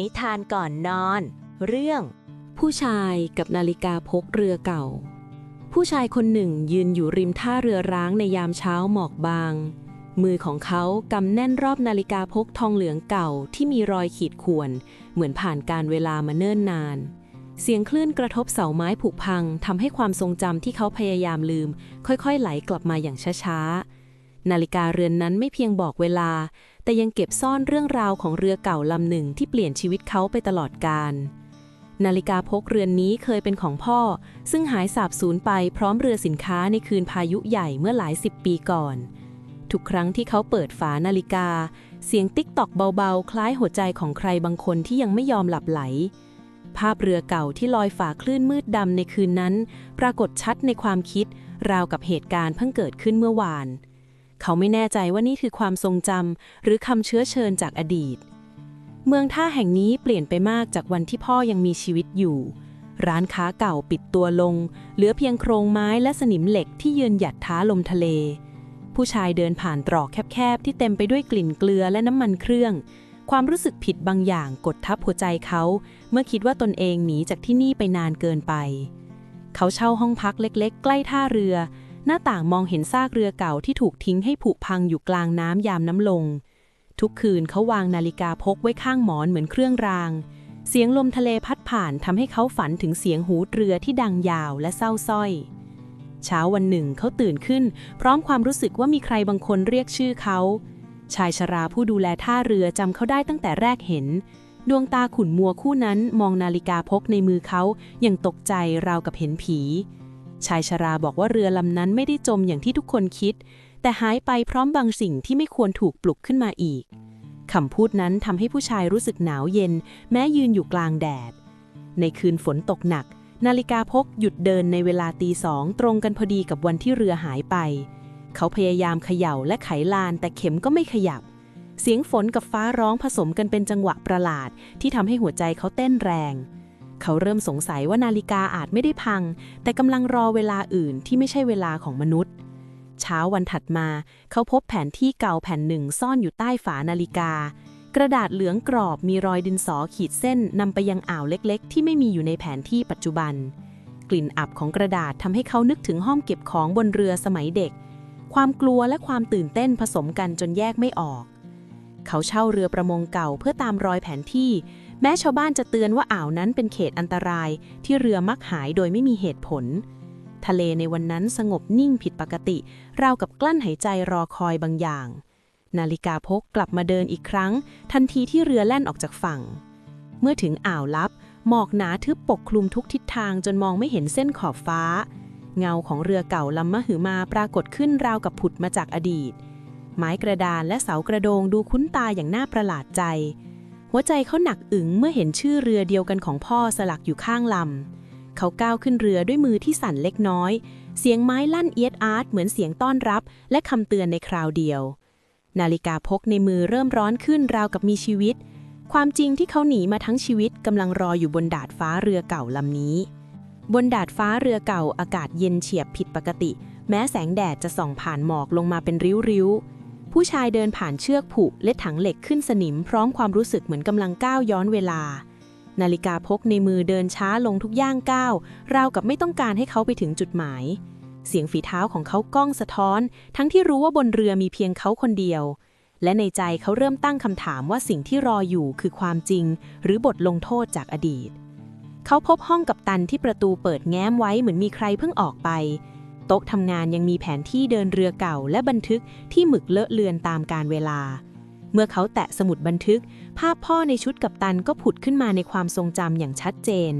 นิทานก่อนนอน เรื่อง ผู้ชายกับนาฬิกาพกเรือเก่า ผู้ชายคนหนึ่งยืนอยู่ริมท่าเรือร้างในยามเช้าหมอกบาง มือของเขากำแน่นรอบนาฬิกาพกทองเหลืองเก่าที่มีรอยขีดข่วน เหมือนผ่านการเวลามาเนิ่นนาน เสียงคลื่นกระทบเสาไม้ผุพังทำให้ความทรงจำที่เขาพยายามลืม ค่อยๆ ไหลกลับมาอย่างช้าๆ นาฬิกาเรือนนั้นไม่เพียงบอกเวลา แต่ยังเก็บซ่อนเรื่องราวของเรือเก่าลำหนึ่งที่เปลี่ยนชีวิตเขาไปตลอดกาลนาฬิกาพกเรือนนี้เคยเป็นของพ่อ ซึ่งหายสาบสูญไปพร้อมเรือสินค้าในคืนพายุใหญ่เมื่อหลายสิบปีก่อน ทุกครั้งที่เขาเปิดฝานาฬิกา เสียงติ๊กตอกเบาๆ คล้ายหัวใจของใครบางคนที่ยังไม่ยอมหลับไหล ภาพเรือเก่าที่ลอยฝ่าคลื่นมืดดำในคืนนั้น ปรากฏชัดในความคิด ราวกับเหตุการณ์เพิ่งเกิดขึ้นเมื่อวาน เขาไม่แน่ใจว่านี่คือความทรงจำหรือคำเชื้อเชิญจากอดีต เมืองท่าแห่งนี้เปลี่ยนไปมากจากวันที่พ่อยังมีชีวิตอยู่ ร้านค้าเก่าปิดตัวลง เหลือเพียงโครงไม้และสนิมเหล็กที่ยืนหยัดท้าลมทะเล ผู้ชายเดินผ่านตรอกแคบๆที่เต็มไปด้วยกลิ่นเกลือและน้ำมันเครื่อง ความรู้สึกผิดบางอย่างกดทับหัวใจเขา เมื่อคิดว่าตนเองหนีจากที่นี่ไปนานเกินไป เขาเช่าห้องพักเล็ก ๆ ใกล้ท่าเรือ หน้าต่างมองเห็นซากเรือเก่าที่ถูกทิ้งให้ผุพังอยู่กลางน้ำยามน้ำลง ทุกคืนเขาวางนาฬิกาพกไว้ข้างหมอนเหมือนเครื่องราง เสียงลมทะเลพัดผ่านทำให้เขาฝันถึงเสียงหูเรือที่ดังยาวและเศร้าส้อย เช้าวันหนึ่งเขาตื่นขึ้น พร้อมความรู้สึกว่ามีใครบางคนเรียกชื่อเขา ชายชราผู้ดูแลท่าเรือจำเขาได้ตั้งแต่แรกเห็น ดวงตาขุ่นมัวคู่นั้นมองนาฬิกาพกในมือเขาอย่างตกใจราวกับเห็นผี ชายชราบอกว่าเรือลำนั้นไม่ได้จมอย่างที่ทุกคนคิด แต่หายไปพร้อมบางสิ่งที่ไม่ควรถูกปลุกขึ้นมาอีกคำพูดนั้นทำให้ผู้ชายรู้สึกหนาวเย็น แม้ยืนอยู่กลางแดด ในคืนฝนตกหนัก นาฬิกาพกหยุดเดินในเวลาตีสองตรงกันพอดีกับวันที่เรือหายไป เขาพยายามเขย่าและไขลานแต่เข็มก็ไม่ขยับ เสียงฝนกับฟ้าร้องผสมกันเป็นจังหวะประหลาด ที่ทำให้หัวใจเขาเต้นแรง เขาเริ่มสงสัยว่านาฬิกาอาจไม่ได้พัง แต่กำลังรอเวลาอื่นที่ไม่ใช่เวลาของมนุษย์ เช้าวันถัดมา เขาพบแผนที่เก่าแผ่นหนึ่งซ่อนอยู่ใต้ฝานาฬิกา กระดาษเหลืองกรอบมีรอยดินสอขีดเส้นนำไปยังอ่าวเล็กๆ ที่ไม่มีอยู่ในแผนที่ปัจจุบัน กลิ่นอับของกระดาษทำให้เขานึกถึงห้องเก็บของบนเรือสมัยเด็ก ความกลัวและความตื่นเต้นผสมกันจนแยกไม่ออกเขาเช่าเรือประมงเก่าเพื่อตามรอยแผนที่ แม้ชาวบ้านจะเตือนว่าอ่าวนั้นเป็นเขตอันตรายที่เรือมักหายโดยไม่มีเหตุผล ทะเลในวันนั้นสงบนิ่งผิดปกติ ราวกับกลั้นหายใจรอคอยบางอย่าง นาฬิกาพกกลับมาเดินอีกครั้ง ทันทีที่เรือแล่นออกจากฝั่ง เมื่อถึงอ่าวลับ หมอกหนาทึบปกคลุมทุกทิศทางจนมองไม่เห็นเส้นขอบฟ้า เงาของเรือเก่าลำมะหือมาปรากฏขึ้นราวกับผุดมาจากอดีต ไม้กระดานและเสากระโดงดูคุ้นตาอย่างน่าประหลาดใจ หัวใจเขาหนักอึ๋งเมื่อเห็นชื่อเรือเดียวกันของพ่อสลักอยู่ข้างลำ เขาก้าวขึ้นเรือด้วยมือที่สั่นเล็กน้อย เสียงไม้ลั่นเอียดอาร์ตเหมือนเสียงต้อนรับ และคำเตือนในคราวเดียว นาฬิกาพกในมือเริ่มร้อนขึ้นราวกับมีชีวิต ความจริงที่เขาหนีมาทั้งชีวิตกำลังรออยู่บนดาดฟ้าเรือเก่าลำนี้ บนดาดฟ้าเรือเก่าอากาศเย็นเฉียบผิดปกติ แม้แสงแดดจะส่องผ่านหมอกลงมาเป็นริ้วๆ ผู้ชายเดินผ่านเชือกผูกและถังเหล็กขึ้นสนิมพร้อมความรู้สึกเหมือนกำลังก้าวย้อนเวลา นาฬิกาพกในมือเดินช้าลงทุกย่างก้าว ราวกับไม่ต้องการให้เขาไปถึงจุดหมาย เสียงฝีเท้าของเขาก้องสะท้อน ทั้งที่รู้ว่าบนเรือมีเพียงเขาคนเดียว และในใจเขาเริ่มตั้งคำถามว่าสิ่งที่รออยู่คือความจริง หรือบทลงโทษจากอดีต เขาพบห้องกับตันที่ประตูเปิดแง้มไว้เหมือนมีใครเพิ่งออกไป โต๊ะทำงานยังมีแผนที่เดินเรือเก่าและบันทึกที่หมึกเลอะเลือนตามการเวลา เมื่อเขาแตะสมุดบันทึก ภาพพ่อในชุดกัปตันก็ผุดขึ้นมาในความทรงจำอย่างชัดเจน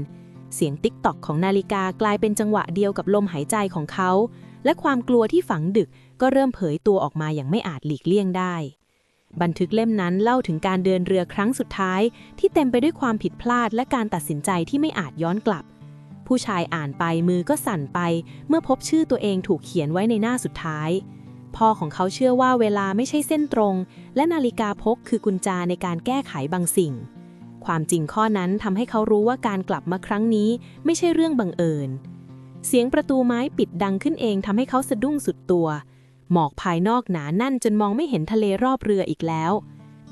เสียงติ๊กตอกของนาฬิกากลายเป็นจังหวะเดียวกับลมหายใจของเขา และความกลัวที่ฝังดึกก็เริ่มเผยตัวออกมาอย่างไม่อาจหลีกเลี่ยงได้ บันทึกเล่มนั้นเล่าถึงการเดินเรือครั้งสุดท้าย ที่เต็มไปด้วยความผิดพลาดและการตัดสินใจที่ไม่อาจย้อนกลับ ผู้ชายอ่านไปมือก็สั่นไป เมื่อพบชื่อตัวเองถูกเขียนไว้ในหน้าสุดท้าย พ่อของเขาเชื่อว่าเวลาไม่ใช่เส้นตรง และนาฬิกาพกคือกุญแจในการแก้ไขบางสิ่ง ความจริงข้อนั้นทำให้เขารู้ว่าการกลับมาครั้งนี้ไม่ใช่เรื่องบังเอิญ เสียงประตูไม้ปิดดังขึ้นเองทำให้เขาสะดุ้งสุดตัว หมอกภายนอกหนาแน่นจนมองไม่เห็นทะเลรอบเรืออีกแล้ว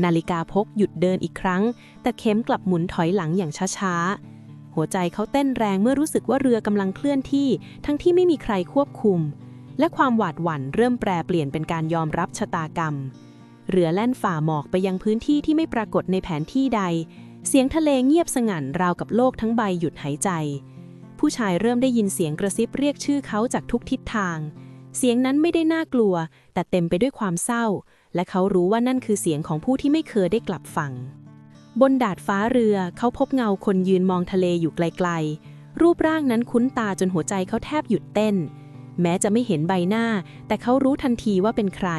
นาฬิกาพกหยุดเดินอีกครั้ง แต่เข็มกลับหมุนถอยหลังอย่างช้าๆ หัวใจเขาเต้นแรงเมื่อรู้สึกว่าเรือกำลังเคลื่อนที่ ทั้งที่ไม่มีใครควบคุม และความหวาดหวั่นเริ่มแปรเปลี่ยนเป็นการยอมรับชะตากรรม เรือแล่นฝ่าหมอกไปยังพื้นที่ที่ไม่ปรากฏในแผนที่ใด เสียงทะเลเงียบสงั่นราวกับโลกทั้งใบหยุดหายใจ ผู้ชายเริ่มได้ยินเสียงกระซิบเรียกชื่อเขาจากทุกทิศทาง เสียงนั้นไม่ได้น่ากลัว แต่เต็มไปด้วยความเศร้า และเขารู้ว่านั่นคือเสียงของผู้ที่ไม่เคยได้กลับฝั่ง บนดาดฟ้าเรือเขาพบเงาคนยืนมองทะเลอยู่ไกลๆ รูปร่างนั้นคุ้นตาจนหัวใจเขาแทบหยุดเต้น แม้จะไม่เห็นใบหน้า แต่เขารู้ทันทีว่าเป็นใคร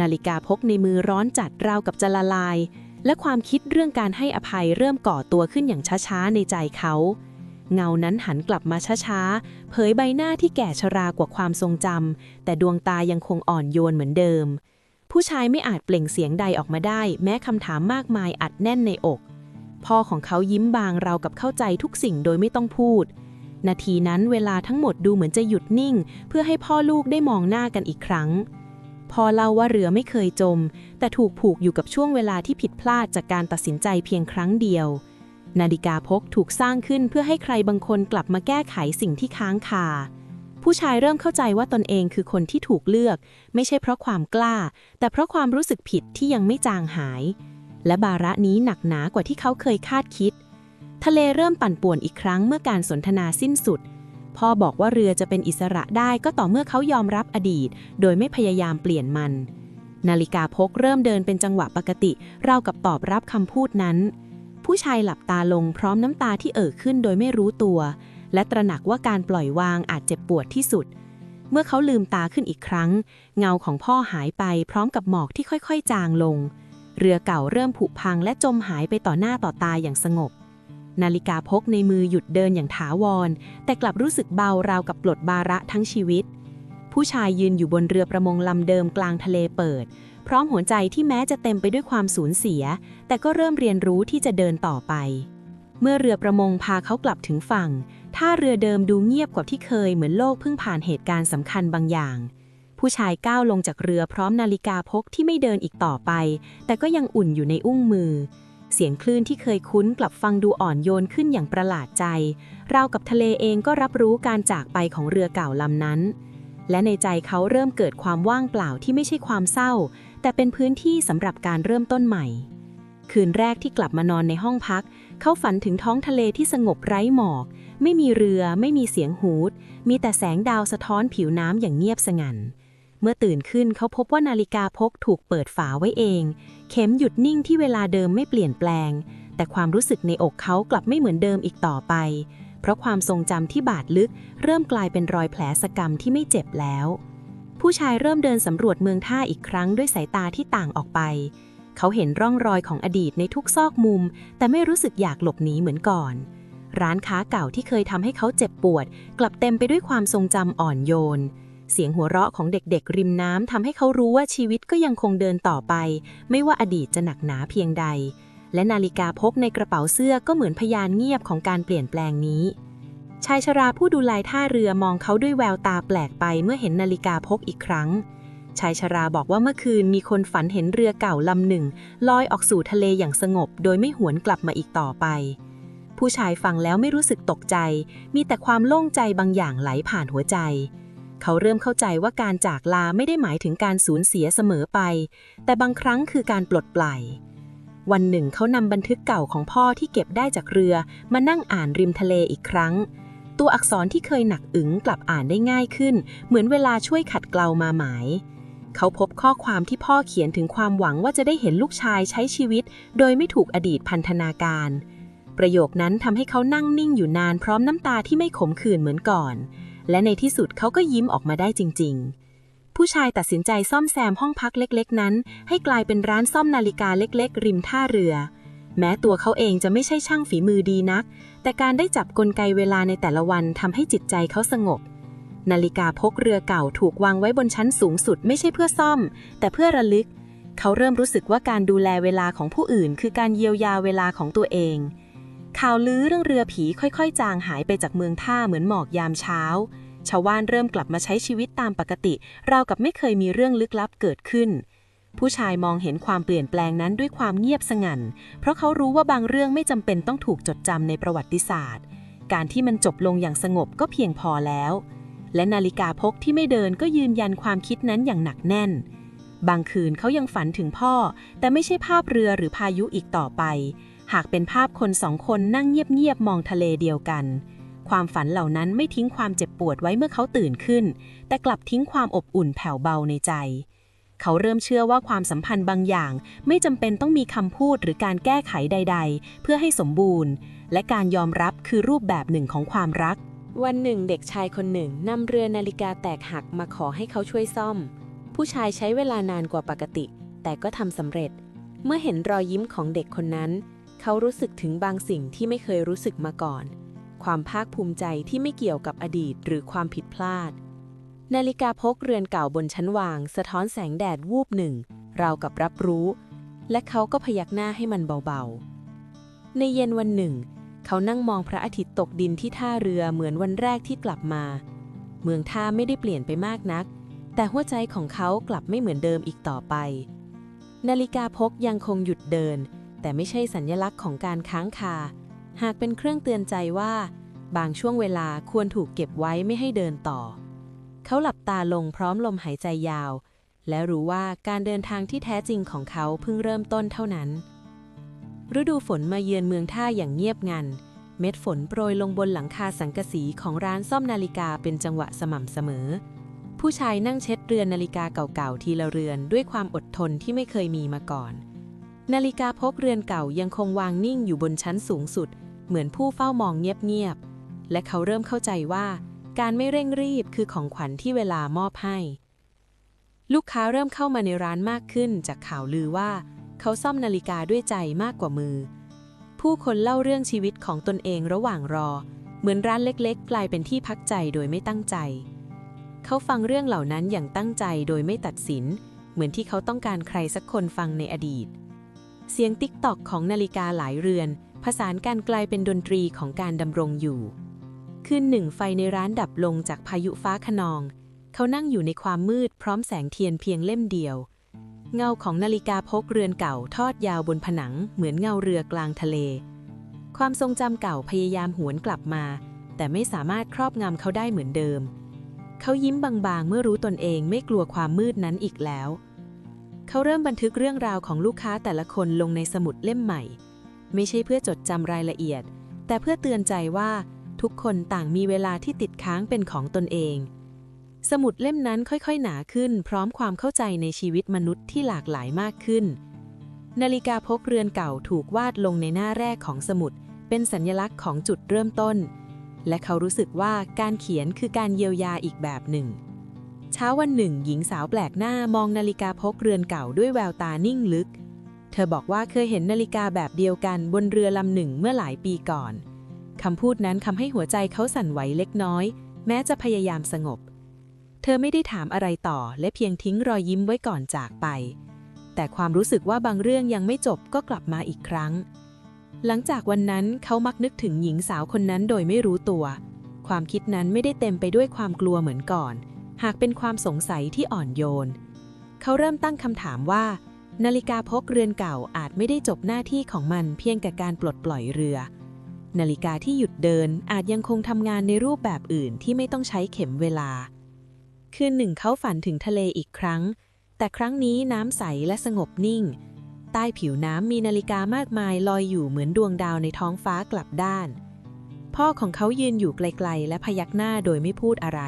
นาฬิกาพกในมือร้อนจัดราวกับจะละลาย และความคิดเรื่องการให้อภัยเริ่มก่อตัวขึ้นอย่างช้าๆในใจเขา เงานั้นหันกลับมาช้าๆ เผยใบหน้าที่แก่ชรากว่าความทรงจำแต่ดวงตายังคงอ่อนโยนเหมือนเดิม ผู้ชายไม่อาจเปล่งเสียงใดออกมาได้ แม้คำถามมากมายอัดแน่นในอก พ่อของเขายิ้มบางเรากับเข้าใจทุกสิ่งโดยไม่ต้องพูด นาทีนั้นเวลาทั้งหมดดูเหมือนจะหยุดนิ่ง เพื่อให้พ่อลูกได้มองหน้ากันอีกครั้ง พ่อเล่าว่าเรือไม่เคยจม แต่ถูกผูกอยู่กับช่วงเวลาที่ผิดพลาดจากการตัดสินใจเพียงครั้งเดียว นาฬิกาพกถูกสร้างขึ้นเพื่อให้ใครบางคนกลับมาแก้ไขสิ่งที่ค้างคา ผู้ชายเริ่มเข้าใจว่าตนเองคือคนที่ถูกเลือก ไม่ใช่เพราะความกล้า แต่เพราะความรู้สึกผิดที่ยังไม่จางหาย และบาระนี้หนักหนากว่าที่เขาเคยคาดคิด ทะเลเริ่มปั่นป่วนอีกครั้งเมื่อการสนทนาสิ้นสุด พ่อบอกว่าเรือจะเป็นอิสระได้ก็ต่อเมื่อเขายอมรับอดีต โดยไม่พยายามเปลี่ยนมัน นาฬิกาพกเริ่มเดินเป็นจังหวะปกติเรากับตอบรับคำพูดนั้น ผู้ชายหลับตาลงพร้อมน้ำตาที่เอ่อขึ้นโดยไม่รู้ตัว และตระหนักว่าการปล่อยวางอาจเจ็บปวดที่สุด เมื่อเขาลืมตาขึ้นอีกครั้ง เงาของพ่อหายไปพร้อมกับหมอกที่ค่อยๆ จางลง เรือเก่าเริ่มผุพังและจมหายไปต่อหน้าต่อตาอย่างสงบ นาฬิกาพกในมือหยุดเดินอย่างถาวร แต่กลับรู้สึกเบาราวกับปลดบาระทั้งชีวิต ผู้ชายยืนอยู่บนเรือประมงลำเดิมกลางทะเลเปิด พร้อมหัวใจที่แม้จะเต็มไปด้วยความสูญเสีย แต่ก็เริ่มเรียนรู้ที่จะเดินต่อไปเมื่อเรือประมงพาเขากลับถึงฝั่ง ท่าเรือเดิมดูเงียบกว่าที่เคยเหมือนโลกเพิ่งผ่านเหตุการณ์สำคัญบางอย่าง ผู้ชายก้าวลงจากเรือพร้อมนาฬิกาพกที่ไม่เดินอีกต่อไป แต่ก็ยังอุ่นอยู่ในอุ้งมือ เสียงคลื่นที่เคยคุ้นกลับฟังดูอ่อนโยนขึ้นอย่างประหลาดใจราวกับทะเลเองก็รับรู้การจากไปของเรือเก่าลำนั้น และในใจเขาเริ่มเกิดความว่างเปล่าที่ไม่ใช่ความเศร้า แต่เป็นพื้นที่สำหรับการเริ่มต้นใหม่ คืนแรกที่กลับมานอนในห้องพัก เขาฝันถึงท้องทะเลที่สงบไร้หมอก ไม่มีเรือไม่มีเสียงฮูด มีแต่แสงดาวสะท้อนผิวน้ำอย่างเงียบสงัน่นเมื่อตื่นขึ้นเขาพบว่านาฬิกาพกถูกเปิดฝาไว้เอง เข็มหยุดนิ่งที่เวลาเดิมไม่เปลี่ยนแปลง แต่ความรู้สึกในอกเขากลับไม่เหมือนเดิมอีกต่อไป เพราะความทรงจำที่บาดลึก เริ่มกลายเป็นรอยแผลสกรรมที่ไม่เจ็บแล้ว ผู้ชายเริ่มเดินสำรวจเมืองท่าอีกครั้งด้วยสายตาที่ต่างออกไปเขาเห็นร่องรอยของอดีตในทุกซอกมุม แต่ไม่รู้สึกอยากหลบหนีเหมือนก่อน ร้านค้าเก่าที่เคยทำให้เขาเจ็บปวด กลับเต็มไปด้วยความทรงจำอ่อนโยน เสียงหัวเราะของเด็กๆ ริมน้ำทำให้เขารู้ว่าชีวิตก็ยังคงเดินต่อไป ไม่ว่าอดีตจะหนักหนาเพียงใด และนาฬิกาพกในกระเป๋าเสื้อก็เหมือนพยานเงียบของการเปลี่ยนแปลงนี้ ชายชราผู้ดูแลท่าเรือมองเขาด้วยแววตาแปลกไปเมื่อเห็นนาฬิกาพกอีกครั้งชายชราบอกว่าเมื่อคืนมีคนฝันเห็นเรือเก่าลำหนึ่งลอยออกสู่ทะเลอย่างสงบ โดยไม่หวนกลับมาอีกต่อไป ผู้ชายฟังแล้วไม่รู้สึกตกใจ มีแต่ความโล่งใจบางอย่างไหลผ่านหัวใจ เขาเริ่มเข้าใจว่าการจากลาไม่ได้หมายถึงการสูญเสียเสมอไป แต่บางครั้งคือการปลดปล่อยวันหนึ่งเขานำบันทึกเก่าของพ่อที่เก็บได้จากเรือ มานั่งอ่านริมทะเลอีกครั้ง ตัวอักษรที่เคยหนักอึ๋งกลับอ่านได้ง่ายขึ้น เหมือนเวลาช่วยขัดเกลามาหมาย เขาพบข้อความที่พ่อเขียนถึงความหวังว่าจะได้เห็นลูกชายใช้ชีวิต โดยไม่ถูกอดีตพันธนาการ ประโยคนั้นทำให้เขานั่งนิ่งอยู่นานพร้อมน้ำตาที่ไม่ขมขื่นเหมือนก่อน และในที่สุดเขาก็ยิ้มออกมาได้จริง ๆ ผู้ชายตัดสินใจซ่อมแซมห้องพักเล็กๆ นั้น ให้กลายเป็นร้านซ่อมนาฬิกาเล็ก ๆ ริมท่าเรือ แม้ตัวเขาเองจะไม่ใช่ช่างฝีมือดีนัก แต่การได้จับกลไกเวลาในแต่ละวันทำให้จิตใจเขาสงบนาฬิกาพกเรือเก่าถูกวางไว้บนชั้นสูงสุดไม่ใช่เพื่อซ่อม แต่เพื่อระลึก เขาเริ่มรู้สึกว่าการดูแลเวลาของผู้อื่น คือการเยียวยาเวลาของตัวเอง ข่าวลือเรื่องเรือผีค่อยๆ จางหายไปจากเมืองท่าเหมือนหมอกยามเช้า ชาวบ้านเริ่มกลับมาใช้ชีวิตตามปกติ ราวกับไม่เคยมีเรื่องลึกลับเกิดขึ้น ผู้ชายมองเห็นความเปลี่ยนแปลงนั้นด้วยความเงียบสงัน่นเพราะเขารู้ว่าบางเรื่องไม่จำเป็นต้องถูกจดจำในประวัติศาสตร์ การที่มันจบลงอย่างสงบก็เพียงพอแล้ว และนาฬิกาพกที่ไม่เดินก็ยืนยันความคิดนั้นอย่างหนักแน่นบางคืนเขายังฝันถึงพ่อ แต่ไม่ใช่ภาพเรือหรือพายุอีกต่อไป หากเป็นภาพคนสองคนนั่งเงียบๆมองทะเลเดียวกัน ความฝันเหล่านั้นไม่ทิ้งความเจ็บปวดไว้เมื่อเขาตื่นขึ้น แต่กลับทิ้งความอบอุ่นแผ่วเบาในใจ เขาเริ่มเชื่อว่าความสัมพันธ์บางอย่าง ไม่จำเป็นต้องมีคำพูดหรือการแก้ไขใด ๆ เพื่อให้สมบูรณ์ และการยอมรับคือรูปแบบหนึ่งของความรัก วันหนึ่ง เด็กชายคนหนึ่งนำเรือนาฬิกาแตกหักมาขอให้เขาช่วยซ่อม ผู้ชายใช้เวลานานกว่าปกติ แต่ก็ทำสำเร็จ เมื่อเห็นรอยยิ้มของเด็กคนนั้น เขารู้สึกถึงบางสิ่งที่ไม่เคยรู้สึกมาก่อน ความภาคภูมิใจที่ไม่เกี่ยวกับอดีตหรือความผิดพลาด นาฬิกาพกเรือนเก่าบนชั้นวาง สะท้อนแสงแดดวูบหนึ่ง ราวกับรับรู้ และเขาก็พยักหน้าให้มันเบาๆ ในเย็นวันหนึ่ง เขานั่งมองพระอาทิตย์ตกดินที่ท่าเรือเหมือนวันแรกที่กลับมา เมืองท่าไม่ได้เปลี่ยนไปมากนัก แต่หัวใจของเขากลับไม่เหมือนเดิมอีกต่อไป นาฬิกาพกยังคงหยุดเดิน แต่ไม่ใช่สัญลักษณ์ของการค้างคา หากเป็นเครื่องเตือนใจว่า บางช่วงเวลาควรถูกเก็บไว้ไม่ให้เดินต่อ เขาหลับตาลงพร้อมลมหายใจยาว และรู้ว่าการเดินทางที่แท้จริงของเขาเพิ่งเริ่มต้นเท่านั้น ฤดูฝนมาเยือนเมืองท่าอย่างเงียบงัน เม็ดฝนโปรยลงบนหลังคาสังกะสีของร้านซ่อมนาฬิกาเป็นจังหวะสม่ำเสมอ ผู้ชายนั่งเช็ดเรือนนาฬิกาเก่าๆทีละเรือนด้วยความอดทนที่ไม่เคยมีมาก่อน นาฬิกาพกเรือนเก่ายังคงวางนิ่งอยู่บนชั้นสูงสุด เหมือนผู้เฝ้ามองเงียบๆ และเขาเริ่มเข้าใจว่า การไม่เร่งรีบคือของขวัญที่เวลามอบให้ ลูกค้าเริ่มเข้ามาในร้านมากขึ้นจากข่าวลือว่า เขาซ่อมนาฬิกาด้วยใจมากกว่ามือ ผู้คนเล่าเรื่องชีวิตของตนเองระหว่างรอ เหมือนร้านเล็กๆ กลายเป็นที่พักใจโดยไม่ตั้งใจ เขาฟังเรื่องเหล่านั้นอย่างตั้งใจโดยไม่ตัดสิน เหมือนที่เขาต้องการใครสักคนฟังในอดีต เสียงติ๊กตอกของนาฬิกาหลายเรือน ผสานกันกลายเป็นดนตรีของการดำรงอยู่ คืนหนึ่งไฟในร้านดับลงจากพายุฟ้าขนอง เขานั่งอยู่ในความมืดพร้อมแสงเทียนเพียงเล่มเดียว เงาของนาฬิกาพกเรือนเก่าทอดยาวบนผนัง เหมือนเงาเรือกลางทะเล ความทรงจำเก่าพยายามหวนกลับมา แต่ไม่สามารถครอบงำเขาได้เหมือนเดิม เขายิ้มบางๆ เมื่อรู้ตนเองไม่กลัวความมืดนั้นอีกแล้ว เขาเริ่มบันทึกเรื่องราวของลูกค้าแต่ละคนลงในสมุดเล่มใหม่ ไม่ใช่เพื่อจดจำรายละเอียด แต่เพื่อเตือนใจว่าทุกคนต่างมีเวลาที่ติดค้างเป็นของตนเอง สมุดเล่มนั้นค่อยๆ หนาขึ้น พร้อมความเข้าใจในชีวิตมนุษย์ที่หลากหลายมากขึ้น นาฬิกาพกเรือนเก่าถูกวาดลงในหน้าแรกของสมุด เป็นสัญลักษณ์ของจุดเริ่มต้น และเขารู้สึกว่าการเขียนคือการเยียวยาอีกแบบหนึ่ง เช้าวันหนึ่ง หญิงสาวแปลกหน้ามองนาฬิกาพกเรือนเก่าด้วยแววตานิ่งลึก เธอบอกว่าเคยเห็นนาฬิกาแบบเดียวกันบนเรือลำหนึ่งเมื่อหลายปีก่อนคำพูดนั้นทำให้หัวใจเขาสั่นไหวเล็กน้อย แม้จะพยายามสงบ เธอไม่ได้ถามอะไรต่อและเพียงทิ้งรอยยิ้มไว้ก่อนจากไป แต่ความรู้สึกว่าบางเรื่องยังไม่จบก็กลับมาอีกครั้ง หลังจากวันนั้นเขามักนึกถึงหญิงสาวคนนั้นโดยไม่รู้ตัว ความคิดนั้นไม่ได้เต็มไปด้วยความกลัวเหมือนก่อน หากเป็นความสงสัยที่อ่อนโยน เขาเริ่มตั้งคำถามว่า นาฬิกาพกเรือนเก่าอาจไม่ได้จบหน้าที่ของมันเพียงแต่การปลดปล่อยเรือ นาฬิกาที่หยุดเดินอาจยังคงทำงานในรูปแบบอื่นที่ไม่ต้องใช้เข็มเวลา คืนหนึ่งเขาฝันถึงทะเลอีกครั้ง แต่ครั้งนี้น้ำใสและสงบนิ่ง ใต้ผิวน้ำมีนาฬิกามากมายลอยอยู่เหมือนดวงดาวในท้องฟ้ากลับด้าน พ่อของเขายืนอยู่ไกลๆ และพยักหน้าโดยไม่พูดอะไร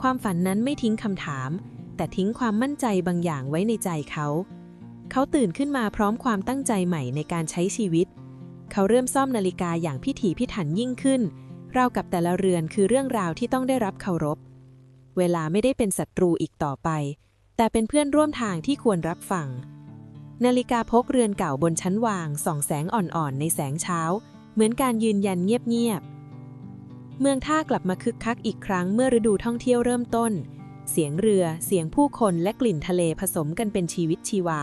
ความฝันนั้นไม่ทิ้งคำถาม แต่ทิ้งความมั่นใจบางอย่างไว้ในใจเขา เขาตื่นขึ้นมาพร้อมความตั้งใจใหม่ในการใช้ชีวิต เขาเริ่มซ่อมนาฬิกาอย่างพิถีพิถันยิ่งขึ้นราวกับแต่ละเรือนคือเรื่องราวที่ต้องได้รับเคารพ เวลาไม่ได้เป็นศัตรูอีกต่อไป แต่เป็นเพื่อนร่วมทางที่ควรรับฟัง นาฬิกาพกเรือนเก่าบนชั้นวางส่องแสงอ่อนๆในแสงเช้า เหมือนการยืนยันเงียบๆ เมืองท่ากลับมาคึกคักอีกครั้งเมื่อฤดูท่องเที่ยวเริ่มต้น เสียงเรือ เสียงผู้คนและกลิ่นทะเลผสมกันเป็นชีวิตชีวา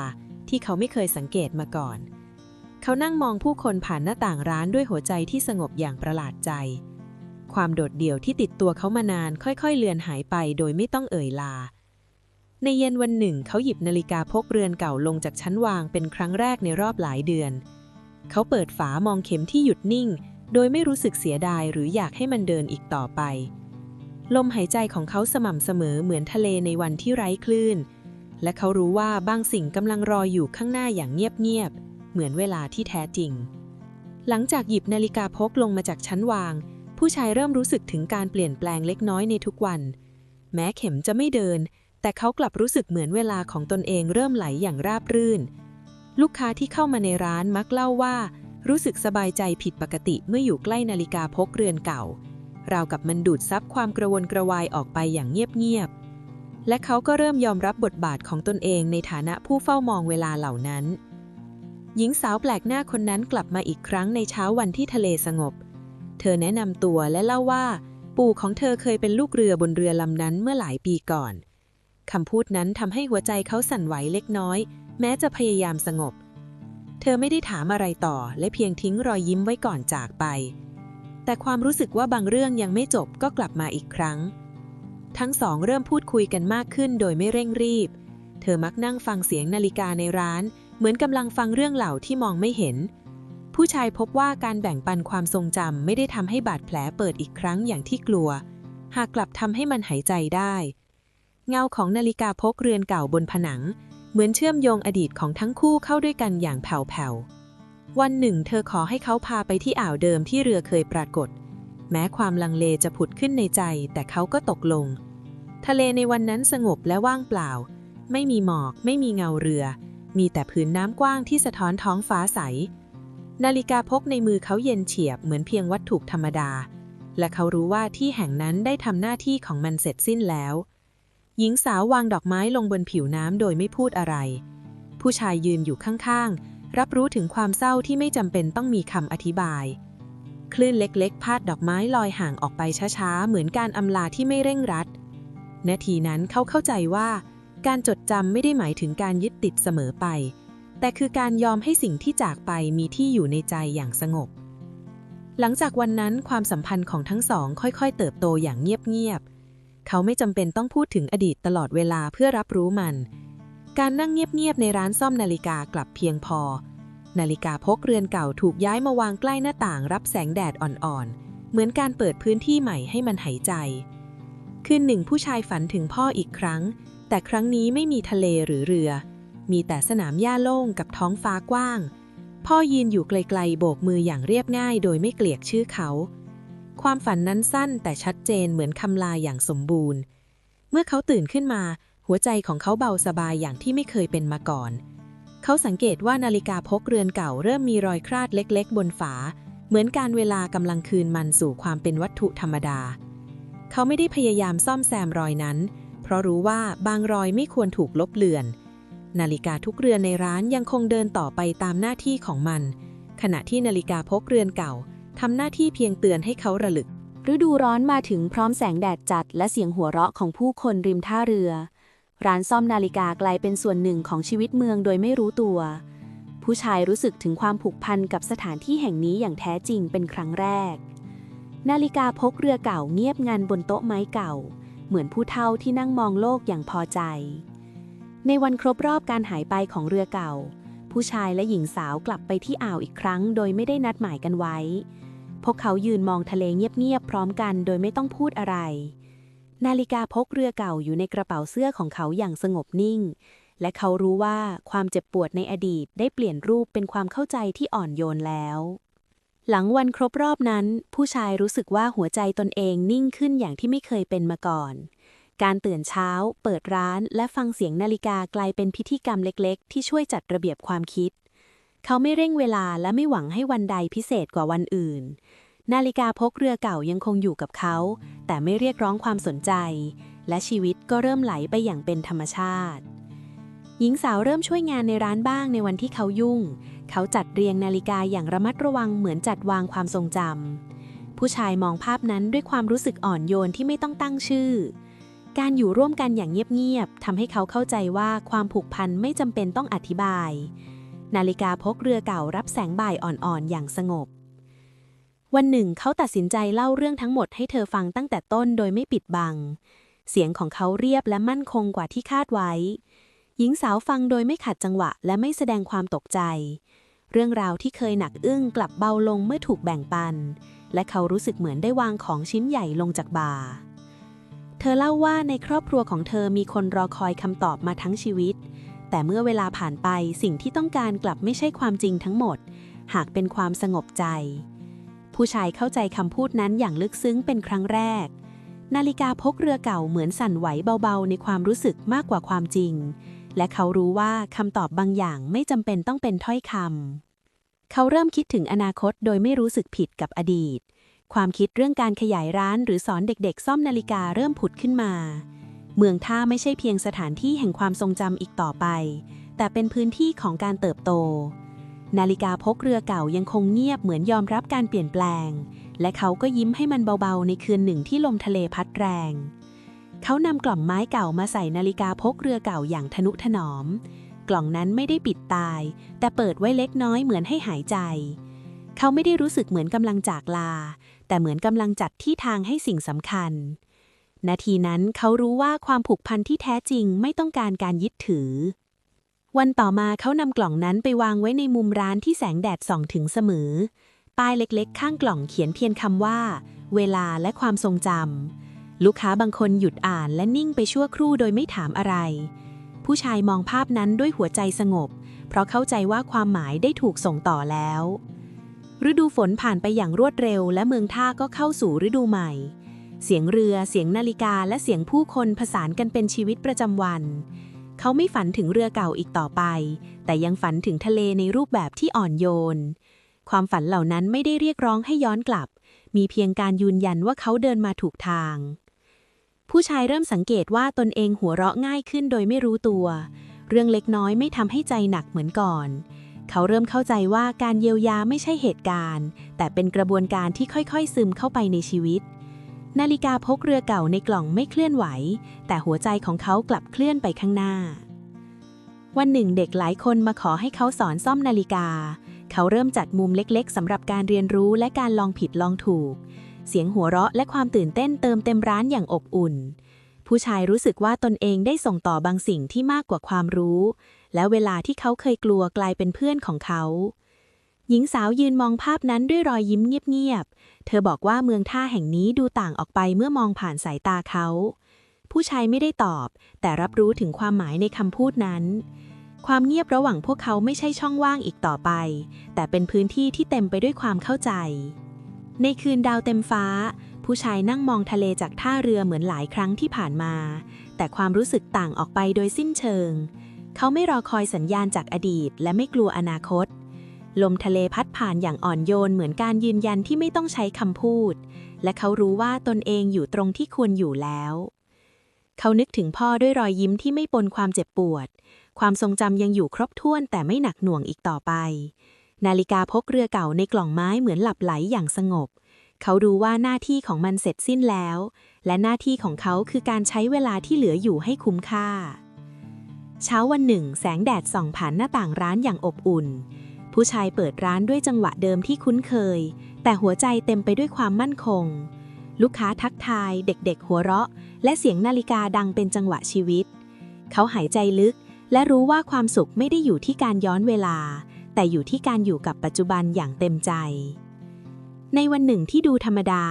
ที่เขาไม่เคยสังเกตมาก่อน เขานั่งมองผู้คนผ่านหน้าต่างร้านด้วยหัวใจที่สงบอย่างประหลาดใจ ความโดดเดี่ยวที่ติดตัวเขามานานค่อยๆ เลือนหายไปโดยไม่ต้องเอ่ยลา ในเย็นวันหนึ่ง เขาหยิบนาฬิกาพกเรือนเก่าลงจากชั้นวางเป็นครั้งแรกในรอบหลายเดือน เขาเปิดฝามองเข็มที่หยุดนิ่ง โดยไม่รู้สึกเสียดายหรืออยากให้มันเดินอีกต่อไป ลมหายใจของเขาสม่ำเสมอเหมือนทะเลในวันที่ไร้คลื่น และเขารู้ว่าบางสิ่งกำลังรออยู่ข้างหน้าอย่างเงียบๆ เหมือนเวลาที่แท้จริง หลังจากหยิบนาฬิกาพกลงมาจากชั้นวาง ผู้ชายเริ่มรู้สึกถึงการเปลี่ยนแปลงเล็กน้อยในทุกวัน แม้เข็มจะไม่เดิน แต่เขากลับรู้สึกเหมือนเวลาของตนเองเริ่มไหลอย่างราบรื่น ลูกค้าที่เข้ามาในร้านมักเล่าว่า รู้สึกสบายใจผิดปกติเมื่ออยู่ใกล้นาฬิกาพกเรือนเก่า ราวกับมันดูดซับความกระวนกระวายออกไปอย่างเงียบๆ และเขาก็เริ่มยอมรับบทบาทของตนเองในฐานะผู้เฝ้ามองเวลาเหล่านั้น หญิงสาวแปลกหน้าคนนั้นกลับมาอีกครั้งในเช้าวันที่ทะเลสงบ เธอแนะนำตัวและเล่าว่า ปู่ของเธอเคยเป็นลูกเรือบนเรือลำนั้นเมื่อหลายปีก่อนคำพูดนั้นทำให้หัวใจเขาสั่นไหวเล็กน้อย แม้จะพยายามสงบ ธอไม่ได้ถามอะไรต่อและเพียงทิ้งรอยยิ้มไว้ก่อนจากไป แต่ความรู้สึกว่าบางเรื่องยังไม่จบก็กลับมาอีกครั้ง ทั้งสองเริ่มพูดคุยกันมากขึ้นโดยไม่เร่งรีบ เธอมักนั่งฟังเสียงนาฬิกาในร้าน เหมือนกำลังฟังเรื่องเหล่าที่มองไม่เห็น ผู้ชายพบว่าการแบ่งปันความทรงจำไม่ได้ทำให้บาดแผลเปิดอีกครั้งอย่างที่กลัว หากกลับทำให้มันหายใจได้ เงาของนาฬิกาพกเรือนเก่าบนผนัง เหมือนเชื่อมโยงอดีตของทั้งคู่เข้าด้วยกันอย่างแผ่วๆ วันหนึ่ง เธอขอให้เขาพาไปที่อ่าวเดิมที่เรือเคยปรากฏ แม้ความลังเลจะผุดขึ้นในใจ แต่เขาก็ตกลง ทะเลในวันนั้นสงบและว่างเปล่า ไม่มีหมอก ไม่มีเงาเรือ มีแต่ผืนน้ำกว้างที่สะท้อนท้องฟ้าใส นาฬิกาพกในมือเขาเย็นเฉียบเหมือนเพียงวัตถุธรรมดา และเขารู้ว่าที่แห่งนั้นได้ทำหน้าที่ของมันเสร็จสิ้นแล้ว หญิงสาววางดอกไม้ลงบนผิวน้ำโดยไม่พูดอะไร ผู้ชายยืนอยู่ข้างๆ รับรู้ถึงความเศร้าที่ไม่จำเป็นต้องมีคำอธิบาย คลื่นเล็กๆ พาดดอกไม้ลอยห่างออกไปช้าๆ เหมือนการอำลาที่ไม่เร่งรัด นาทีนั้นเขาเข้าใจว่า การจดจำไม่ได้หมายถึงการยึดติดเสมอไป แต่คือการยอมให้สิ่งที่จากไปมีที่อยู่ในใจอย่างสงบ หลังจากวันนั้นความสัมพันธ์ของทั้งสองค่อยๆ เติบโตอย่างเงียบๆ เขาไม่จำเป็นต้องพูดถึงอดีตตลอดเวลาเพื่อรับรู้มัน การนั่งเงียบๆในร้านซ่อมนาฬิกากลับเพียงพอ นาฬิกาพกเรือนเก่าถูกย้ายมาวางใกล้หน้าต่างรับแสงแดดอ่อนๆ เหมือนการเปิดพื้นที่ใหม่ให้มันหายใจ คืนหนึ่งผู้ชายฝันถึงพ่ออีกครั้ง แต่ครั้งนี้ไม่มีทะเลหรือเรือ มีแต่สนามหญ้าโล่งกับท้องฟ้ากว้าง พ่อยืนอยู่ไกลๆโบกมืออย่างเรียบง่าย โดยไม่เกลียกชื่อเขา ความฝันนั้นสั้นแต่ชัดเจนเหมือนคำลาอย่างสมบูรณ์ เมื่อเขาตื่นขึ้นมา หัวใจของเขาเบาสบายอย่างที่ไม่เคยเป็นมาก่อน เขาสังเกตว่านาฬิกาพกเรือนเก่าเริ่มมีรอยคราดเล็กๆ บนฝา เหมือนการเวลากำลังคืนมันสู่ความเป็นวัตถุธรรมดา เขาไม่ได้พยายามซ่อมแซมรอยนั้น เพราะรู้ว่าบางรอยไม่ควรถูกลบเลือน นาฬิกาทุกเรือนในร้านยังคงเดินต่อไปตามหน้าที่ของมัน ขณะที่นาฬิกาพกเรือนเก่า ทำหน้าที่เพียงเตือนให้เขาระลึก ฤดูร้อนมาถึงพร้อมแสงแดดจัดและเสียงหัวเราะของผู้คนริมท่าเรือ ร้านซ่อมนาฬิกากลายเป็นส่วนหนึ่งของชีวิตเมืองโดยไม่รู้ตัว ผู้ชายรู้สึกถึงความผูกพันกับสถานที่แห่งนี้อย่างแท้จริงเป็นครั้งแรก นาฬิกาพกเรือเก่าเงียบงันบนโต๊ะไม้เก่า เหมือนผู้เฒ่าที่นั่งมองโลกอย่างพอใจ ในวันครบรอบการหายไปของเรือเก่า ผู้ชายและหญิงสาวกลับไปที่อ่าวอีกครั้ง โดยไม่ได้นัดหมายกันไว้ พวกเขายืนมองทะเลเงียบๆพร้อมกันโดยไม่ต้องพูดอะไร นาฬิกาพกเรือเก่าอยู่ในกระเป๋าเสื้อของเขาอย่างสงบนิ่ง และเขารู้ว่าความเจ็บปวดในอดีตได้เปลี่ยนรูปเป็นความเข้าใจที่อ่อนโยนแล้ว หลังวันครบรอบนั้น ผู้ชายรู้สึกว่าหัวใจตนเองนิ่งขึ้นอย่างที่ไม่เคยเป็นมาก่อนการตื่นเช้า เปิดร้าน และฟังเสียงนาฬิกากลายเป็นพิธีกรรมเล็ก ๆ ที่ช่วยจัดระเบียบความคิด เขาไม่เร่งเวลาและไม่หวังให้วันใดพิเศษกว่าวันอื่น นาฬิกาพกเรือเก่ายังคงอยู่กับเขา แต่ไม่เรียกร้องความสนใจ และชีวิตก็เริ่มไหลไปอย่างเป็นธรรมชาติ หญิงสาวเริ่มช่วยงานในร้านบ้างในวันที่เขายุ่ง เขาจัดเรียงนาฬิกาอย่างระมัดระวังเหมือนจัดวางความทรงจำผู้ชายมองภาพนั้นด้วยความรู้สึกอ่อนโยนที่ไม่ต้องตั้งชื่อการอยู่ร่วมกันอย่างเงียบ ๆ ทำให้เขาเข้าใจว่าความผูกพันไม่จำเป็นต้องอธิบาย นาฬิกาพกเรือเก่ารับแสงบ่ายอ่อนๆ อย่างสงบ วันหนึ่งเขาตัดสินใจเล่าเรื่องทั้งหมดให้เธอฟังตั้งแต่ต้นโดยไม่ปิดบัง เสียงของเขาเรียบและมั่นคงกว่าที่คาดไว้ หญิงสาวฟังโดยไม่ขัดจังหวะและไม่แสดงความตกใจ เรื่องราวที่เคยหนักอึ้งกลับเบาลงเมื่อถูกแบ่งปัน และเขารู้สึกเหมือนได้วางของชิ้นใหญ่ลงจากบ่าเธอเล่าว่าในครอบครัวของเธอมีคนรอคอยคำตอบมาทั้งชีวิต แต่เมื่อเวลาผ่านไปสิ่งที่ต้องการกลับไม่ใช่ความจริงทั้งหมด หากเป็นความสงบใจ ผู้ชายเข้าใจคำพูดนั้นอย่างลึกซึ้งเป็นครั้งแรก นาฬิกาพกเรือเก่าเหมือนสั่นไหวเบาๆ ในความรู้สึกมากกว่าความจริง และเขารู้ว่าคำตอบบางอย่างไม่จำเป็นต้องเป็นถ้อยคำเขาเริ่มคิดถึงอนาคตโดยไม่รู้สึกผิดกับอดีต ความคิดเรื่องการขยายร้านหรือสอนเด็กๆ ซ่อมนาฬิกาเริ่มผุดขึ้นมา เมืองท่าไม่ใช่เพียงสถานที่แห่งความทรงจำอีกต่อไป แต่เป็นพื้นที่ของการเติบโต นาฬิกาพกเรือเก่ายังคงเงียบเหมือนยอมรับการเปลี่ยนแปลง และเขาก็ยิ้มให้มันเบาๆ ในคืนหนึ่งที่ลมทะเลพัดแรง เขานำกล่องไม้เก่ามาใส่นาฬิกาพกเรือเก่าอย่างทนุถนอม กล่องนั้นไม่ได้ปิดตาย แต่เปิดไว้เล็กน้อยเหมือนให้หายใจ เขาไม่ได้รู้สึกเหมือนกำลังจากลา แต่เหมือนกำลังจัดที่ทางให้สิ่งสำคัญ นาทีนั้นเขารู้ว่าความผูกพันที่แท้จริงไม่ต้องการการยึดถือ วันต่อมาเขานำกล่องนั้นไปวางไว้ในมุมร้านที่แสงแดดส่องถึงเสมอ ป้ายเล็กๆ ข้างกล่องเขียนเพียงคำว่า เวลาและความทรงจำลูกค้าบางคนหยุดอ่านและนิ่งไปชั่วครู่โดยไม่ถามอะไร ผู้ชายมองภาพนั้นด้วยหัวใจสงบ เพราะเข้าใจว่าความหมายได้ถูกส่งต่อแล้ว ฤดูฝนผ่านไปอย่างรวดเร็ว และเมืองท่าก็เข้าสู่ฤดูใหม่ เสียงเรือ เสียงนาฬิกา และเสียงผู้คนผสานกันเป็นชีวิตประจำวัน เขาไม่ฝันถึงเรือเก่าอีกต่อไป แต่ยังฝันถึงทะเลในรูปแบบที่อ่อนโยน ความฝันเหล่านั้นไม่ได้เรียกร้องให้ย้อนกลับ มีเพียงการยืนยันว่าเขาเดินมาถูกทาง ผู้ชายเริ่มสังเกตว่าตนเองหัวเราะง่ายขึ้นโดยไม่รู้ตัว เรื่องเล็กน้อยไม่ทำให้ใจหนักเหมือนก่อนเขาเริ่มเข้าใจว่าการเยียวยาไม่ใช่เหตุการณ์ แต่เป็นกระบวนการที่ค่อยๆซึมเข้าไปในชีวิต นาฬิกาพกเรือเก่าในกล่องไม่เคลื่อนไหว แต่หัวใจของเขากลับเคลื่อนไปข้างหน้า วันหนึ่งเด็กหลายคนมาขอให้เขาสอนซ่อมนาฬิกา เขาเริ่มจัดมุมเล็กๆสำหรับการเรียนรู้และการลองผิดลองถูก เสียงหัวเราะและความตื่นเต้นเติมเต็มร้านอย่างอบอุ่น ผู้ชายรู้สึกว่าตนเองได้ส่งต่อบางสิ่งที่มากกว่าความรู้ และเวลาที่เขาเคยกลัวกลายเป็นเพื่อนของเขา หญิงสาวยืนมองภาพนั้นด้วยรอยยิ้มเงียบๆ เธอบอกว่าเมืองท่าแห่งนี้ดูต่างออกไปเมื่อมองผ่านสายตาเขา ผู้ชายไม่ได้ตอบ แต่รับรู้ถึงความหมายในคำพูดนั้น ความเงียบระหว่างพวกเขาไม่ใช่ช่องว่างอีกต่อไป แต่เป็นพื้นที่ที่เต็มไปด้วยความเข้าใจ ในคืนดาวเต็มฟ้า ผู้ชายนั่งมองทะเลจากท่าเรือเหมือนหลายครั้งที่ผ่านมา แต่ความรู้สึกต่างออกไปโดยสิ้นเชิง เขาไม่รอคอยสัญญาณจากอดีต และไม่กลัวอนาคต ลมทะเลพัดผ่านอย่างอ่อนโยนเหมือนการยืนยันที่ไม่ต้องใช้คำพูด และเขารู้ว่าตนเองอยู่ตรงที่ควรอยู่แล้ว เขานึกถึงพ่อด้วยรอยยิ้มที่ไม่ปนความเจ็บปวด ความทรงจำยังอยู่ครบถ้วนแต่ไม่หนักหน่วงอีกต่อไป นาฬิกาพกเรือเก่าในกล่องไม้เหมือนหลับไหลอย่างสงบ เขารู้ว่าหน้าที่ของมันเสร็จสิ้นแล้ว และหน้าที่ของเขาคือการใช้เวลาที่เหลืออยู่ให้คุ้มค่า เช้าวันหนึ่ง แสงแดดส่องผ่านหน้าต่างร้านอย่างอบอุ่น ผู้ชายเปิดร้านด้วยจังหวะเดิมที่คุ้นเคย แต่หัวใจเต็มไปด้วยความมั่นคง ลูกค้าทักทาย เด็กๆ หัวเราะ และเสียงนาฬิกาดังเป็นจังหวะชีวิต เขาหายใจลึก และรู้ว่าความสุขไม่ได้อยู่ที่การย้อนเวลา แต่อยู่ที่การอยู่กับปัจจุบันอย่างเต็มใจ ในวันหนึ่งที่ดูธรรมดา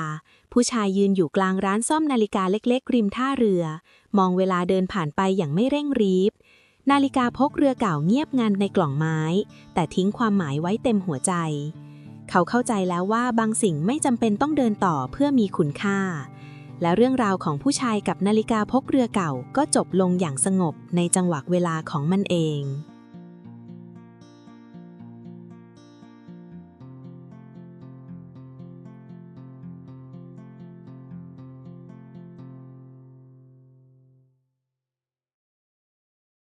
ผู้ชายยืนอยู่กลางร้านซ่อมนาฬิกาเล็ก ๆ ริมท่าเรือ มองเวลาเดินผ่านไปอย่างไม่เร่งรีบ นาฬิกาพกเรือเก่าเงียบงันในกล่องไม้ แต่ทิ้งความหมายไว้เต็มหัวใจ เขาเข้าใจแล้วว่าบางสิ่งไม่จำเป็นต้องเดินต่อเพื่อมีคุณค่า และเรื่องราวของผู้ชายกับนาฬิกาพกเรือเก่าก็จบลงอย่างสงบในจังหวะเวลาของมันเอง